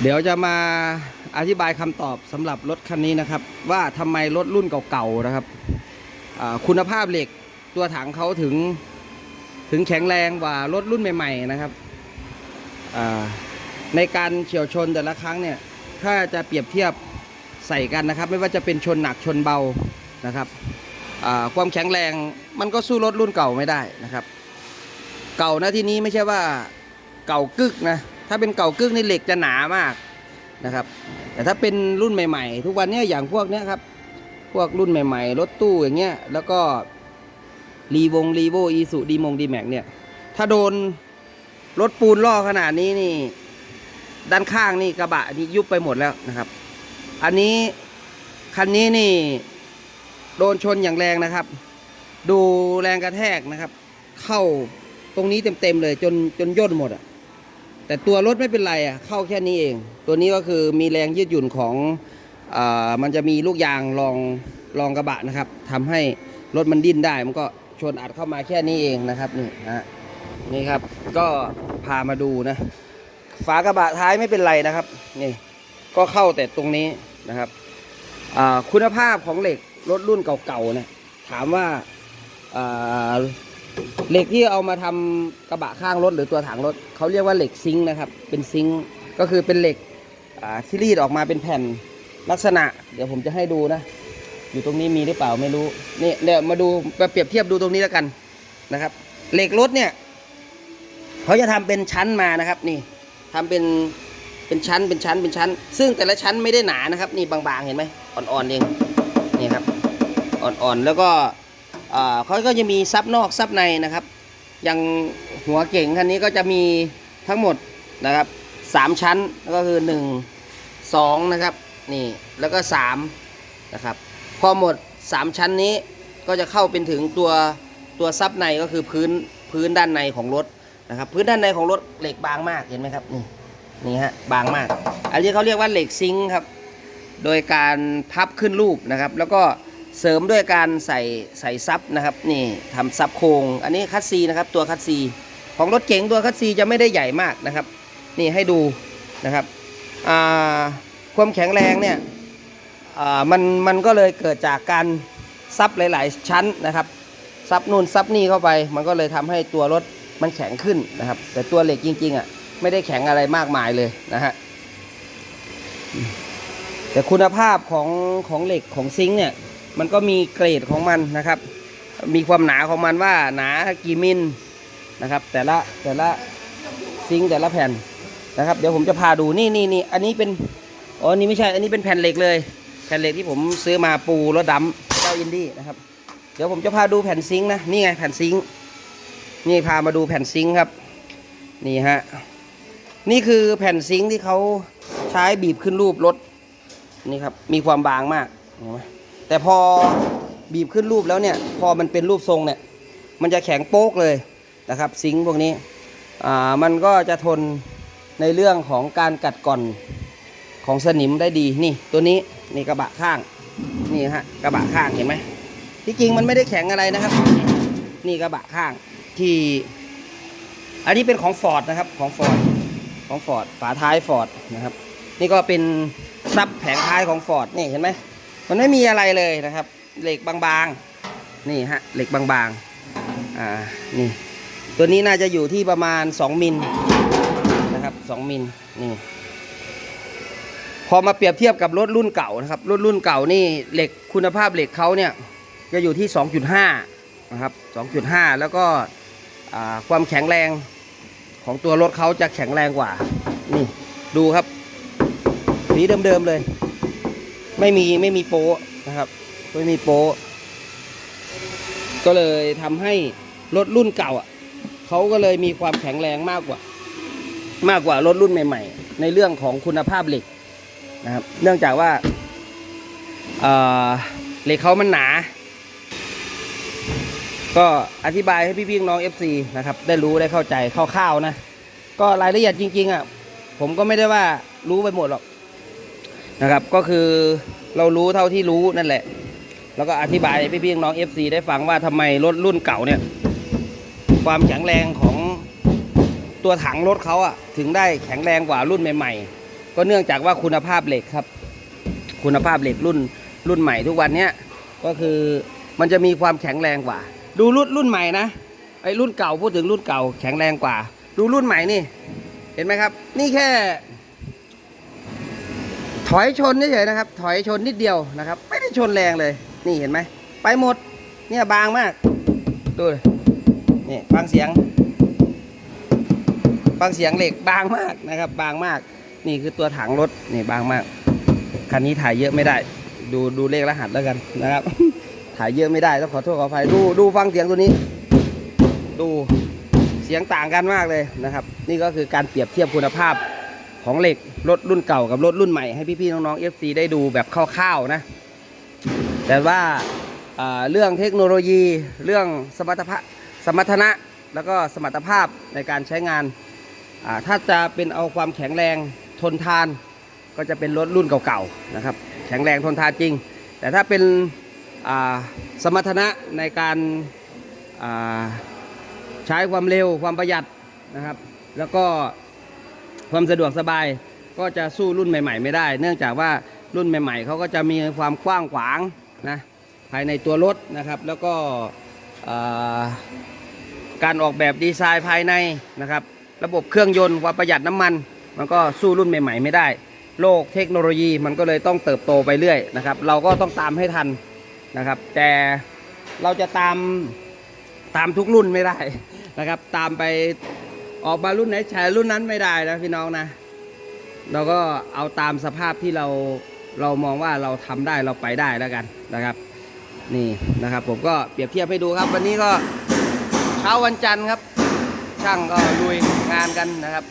เดี๋ยวจะมาอธิบายคำตอบสำหรับรถคันนี้นะครับ ว่าทำไมรถรุ่นเก่าๆนะครับคุณภาพเหล็กตัวถังเขาถึงถึงแข็งแรงกว่ารถรุ่นใหม่ ๆ นะครับในการเฉียวชนแต่ละครั้งเนี่ย ถ้าจะเปรียบเทียบใส่กันนะครับ ไม่ว่าจะเป็นชนหนักชนเบานะครับความแข็งแรงมันก็สู้รถรุ่นเก่าไม่ได้นะครับ เก่านะที่นี้ไม่ใช่ว่า เก่ากึกนะ ถ้าเป็นเก่ากึกนี่เหล็กจะหนามากนะครับ แต่ถ้าเป็นรุ่นใหม่ ๆ ทุกวันนี้อย่างพวกเนี้ยครับ พวกรุ่นใหม่ๆ รถตู้อย่างเงี้ย แล้วก็รีวงรีโวอีสุดีมงดีแม็กเนี่ย ถ้าโดนรถปูนล่อขนาดนี้นี่ ด้านข้างนี่กระบะนี่ยุบไปหมดแล้วนะครับ อันนี้คันนี้นี่ โดนชนอย่างแรงนะครับ ดูแรงกระแทกนะครับ เข้าตรงนี้เต็มๆเลยจนจนย่นหมดอะ แต่ตัวรถไม่เป็นไรอะเข้าแค่นี้เอง ตัวนี้ก็คือมีแรงยืดหยุ่นของอามันจะมีลูกยางรองรองกระบะนะครับทำให้รถมันดิ้นได้ มันก็ชนอัดเข้ามาแค่นี้เองนะครับนี่ฮะนี่ครับก็พามาดูนะ ฝากระบะท้ายไม่เป็นไรนะครับนี่ก็เข้าแต่ตรงนี้นะครับอ่าคุณภาพของเหล็กรถรุ่นเก่าๆนี่ยถามว่าอ่า เหล็กที่เอามาทำกระบะข้างรถหรือตัวถังรถเขาเรียกว่าเหล็กซิงค์นะครับ เป็นซิงค์ก็คือเป็นเหล็กที่รีดออกมาเป็นแผ่นลักษณะ เดี๋ยวผมจะให้ดูนะ อยู่ตรงนี้มีหรือเปล่าไม่รู้นี่เดี๋ยวมาดูมาเปรียบเทียบดูตรงนี้แล้วกันนะครับ เหล็กรถเนี่ยเขาจะทำเป็นชั้นมานะครับนี่ทำเป็นเป็นชั้นเป็นชั้นเป็นชั้น ซึ่งแต่ละชั้นไม่ได้หนานะครับ นี่บางๆเห็นไหมอ่อนๆเองนี่ครับอ่อนๆแล้วก็ เขาก็จะมีซับนอกซับในนะครับ อย่างหัวเก่งคันนี้ก็จะมีทั้งหมดนะครับสามชั้นก็คือหนึ่งสองนะครับนี่แล้วก็สามนะครับพอหมดสามชั้นนี้ก็จะเข้าเป็นถึงตัวตัวซับในก็คือพื้นพื้นด้านในของรถนะครับ พื้นด้านในของรถเหล็กบางมากเห็นไหมครับนี่นี่ฮะบางมาก อันนี้เขาเรียกว่าเหล็กซิงค์ครับโดยการพับขึ้นรูปนะครับ แล้วก็ เสริมด้วยการใส่ใส่ซับนะครับนี่ทำซับโครงอันนี้คัสซีนะครับตัวคัสซีของรถเก๋งตัวคัสซีจะไม่ได้ใหญ่มากนะครับ นี่ให้ดูนะครับความแข็งแรงเนี่ยมันมันก็เลยเกิดจากการซับหลาย ๆ ชั้นนะครับซับนู่นซับนี่เข้าไป มันก็เลยทำให้ตัวรถมันแข็งขึ้นนะครับ แต่ตัวเหล็กจริง ๆอะไม่ได้แข็งอะไรมากมายเลยนะฮะแต่คุณภาพของของเหล็กของซิงค์เนี่ย มันก็มีเกรดของมันนะครับ มีความหนาของมันว่าหนากี่มิลนะครับ แต่ละแต่ละซิงค์แต่ละแผ่นนะครับ เดี๋ยวผมจะพาดูนี่นี่นี่อันนี้เป็นอ๋อนนี้ไม่ใช่ อันนี้เป็นแผ่นเหล็กเลย แผ่นเหล็กที่ผมซื้อมาปูรถดำเจ้าอินดี้นะครับ เดี๋ยวผมจะพาดูแผ่นซิงค์นะนี่ไงแผ่นซิงค์นี่พามาดูแผ่นซิงค์ครับนี่ฮะนี่คือแผ่นซิงค์ที่เขาใช้บีบขึ้นรูปรถนี่ครับมีความบางมากเห็นไหม แต่พอบีบขึ้นรูปแล้วเนี่ย พอมันเป็นรูปทรงเนี่ย มันจะแข็งโป๊กเลยนะครับ ซิงค์พวกนี้อ่ามันก็จะทนในเรื่องของการกัดก่อนของสนิมได้ดีนี่ ตัวนี้นี่กระบะข้างนี่ฮะกระบะข้างเห็นไหมที่จริงมันไม่ได้แข็งอะไรนะครับ นี่กระบะข้างที่ อันนี้เป็นของฟอร์ดนะครับของฟอร์ดของฟอร์ดฝาท้ายฟอร์ดนะครับ นี่ก็เป็นซับแผงท้ายของฟอร์ดนี่เห็นไหม มันไม่มีอะไรเลยนะครับ เหล็กบางๆ นี่ฮะเหล็กบางๆ อ่า นี่ ตัวนี้น่าจะอยู่ที่ประมาณ 2 มิลนะครับ 2 มิล นี่ พอมาเปรียบเทียบกับรถรุ่นเก่านะครับ รถรุ่นเก่านี่เหล็กคุณภาพเหล็กเขาเนี่ยจะอยู่ที่ 2.5 นะครับ 2.5 แล้วก็ความแข็งแรงของตัวรถเขาจะแข็งแรงกว่า นี่ ดูครับ สีเดิมๆเลย ไม่มีไม่มีโป๊ะนะครับไม่มีโป๊ะก็เลยทำให้รถรุ่นเก่าอะเขาก็เลยมีความแข็งแรงมากกว่า มากกว่ารถรุ่นใหม่ ๆ ในเรื่องของคุณภาพเหล็กนะครับ เนื่องจากว่าเอ่อเหล็กเขามันหนา ก็อธิบายให้พี่ๆน้อง FC นะครับ ได้รู้ได้เข้าใจคร่าวๆนะ ก็รายละเอียดจริง ๆอะผมก็ไม่ได้ว่ารู้ไปหมดหรอก นะครับ ก็คือเรารู้เท่าที่รู้นั่นแหละ แล้วก็อธิบายให้พี่ๆน้อง FC ได้ฟังว่าทำไมรถรุ่นเก่าเนี่ย ความแข็งแรงของตัวถังรถเขาอะถึงได้แข็งแรงกว่ารุ่นใหม่ ๆ ก็เนื่องจากว่าคุณภาพเหล็กครับ คุณภาพเหล็กรุ่นรุ่นใหม่ทุกวันเนี้ยก็คือมันจะมีความแข็งแรงกว่า ดูรุ่นรุ่นใหม่นะไอ้รุ่นเก่าพูดถึงรุ่นเก่าแข็งแรงกว่า ดูรุ่นใหม่นี่ เห็นไหมครับ นี่แค่ ถอยชนเฉยๆนะครับ ถอยชนนิดเดียวนะครับ ไม่ได้ชนแรงเลย นี่เห็นไหม ไปหมด เนี่ยบางมาก ดูเลยนี่ฟังเสียง ฟังเสียงเหล็กบางมากนะครับ บางมาก นี่คือตัวถังรถ นี่บางมาก คันนี้ถ่ายเยอะไม่ได้ ดูดูเลขรหัสแล้วกันนะครับ ถ่ายเยอะไม่ได้ต้องขอโทษขออภัย ดูดูฟังเสียงตัวนี้ ดูเสียงต่างกันมากเลยนะครับ นี่ก็คือการเปรียบเทียบคุณภาพ ของเหล็กรถรุ่นเก่ากับรถรุ่นใหม่ให้พี่ๆน้องๆ FC ได้ดูแบบคร่าวๆนะ แต่ว่าเรื่องเทคโนโลยีเรื่องสมรรถภาพสมรรถนะแล้วก็สมรรถภาพในการใช้งาน ถ้าจะเป็นเอาความแข็งแรงทนทาน ก็จะเป็นรถรุ่นเก่าๆนะครับ แข็งแรงทนทานจริง แต่ถ้าเป็นสมรรถนะในการใช้ความเร็วความประหยัดนะครับ แล้วก็ ความสะดวกสบายก็จะสู้รุ่นใหม่ ๆ ไม่ได้ เนื่องจากว่ารุ่นใหม่ ๆเขาก็จะมีความกว้างขวางนะภายในตัวรถนะครับ แล้วก็การออกแบบดีไซน์ภายในนะครับ ระบบเครื่องยนต์ความประหยัดน้ำมัน มันก็สู้รุ่นใหม่ ๆ ไม่ได้ โลกเทคโนโลยีมันก็เลยต้องเติบโตไปเรื่อยนะครับ เราก็ต้องตามให้ทันนะครับ แต่เราจะตามตามทุกรุ่นไม่ได้นะครับ ตามไป ออกมารุ่นไหนใช้รุ่นนั้นไม่ได้นะพี่น้องนะ เราก็เอาตามสภาพที่เราเรามองว่าเราทำได้เราไปได้แล้วกันนะครับ นี่นะครับ ผมก็เปรียบเทียบให้ดูครับ วันนี้ก็เช้าวันจันทร์ครับ ช่างก็ลุยงานกันนะครับ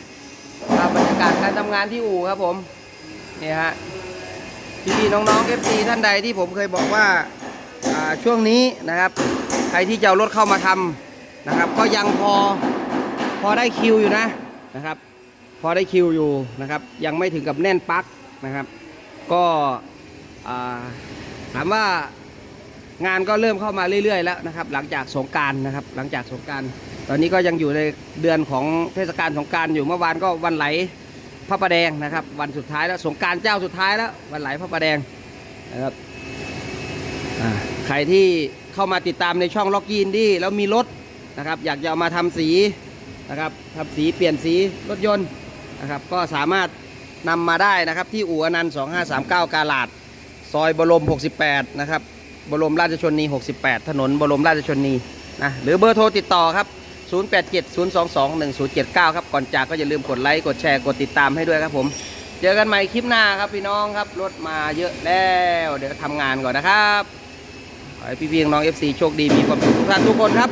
ภาพบรรยากาศการทำงานที่อู่ครับผมนี่ฮะพี่ๆน้องๆ FC ท่านใดที่ผมเคยบอกว่าช่วงนี้นะครับ ใครที่จะเอารถเข้ามาทำนะครับ ก็ยังพอ พอได้คิวอยู่นะนะครับ พอได้คิวอยู่นะครับ ยังไม่ถึงกับแน่นปักนะครับ ก็ถามว่างานก็เริ่มเข้ามาเรื่อยๆแล้วนะครับ หลังจากสงการนะครับ หลังจากสงการตอนนี้ก็ยังอยู่ในเดือนของเทศกาลสงการอยู่เมื่อวานก็วันไหลพระประแดงนะครับ วันสุดท้ายแล้วสงการเจ้าสุดท้ายแล้ว วันไหลพระประแดงนะครับใครที่เข้ามาติดตามในช่องล็อกยีนดี้แล้วมีรถนะครับ อยากจะเอามาทำสี นะครับทำสีเปลี่ยนสีรถยนต์นะครับ ก็สามารถนำมาได้นะครับ ที่อู่อนันต์2539 กาลาด ซอยบรม 68 นะครับ บรมราชชนนี 68 ถนนบรมราชชนนีนะหรือเบอร์โทรติดต่อครับ 0870221079 ครับ ก่อนจากก็อย่าลืมกดไลค์ กดแชร์ กดติดตามให้ด้วยครับผม เจอกันใหม่คลิปหน้าครับพี่น้องครับ รถมาเยอะแล้ว เดี๋ยวทำงานก่อนนะครับ ขอให้พี่ๆน้อง FC โชคดีมีความสุขทุกท่านทุกคนครับ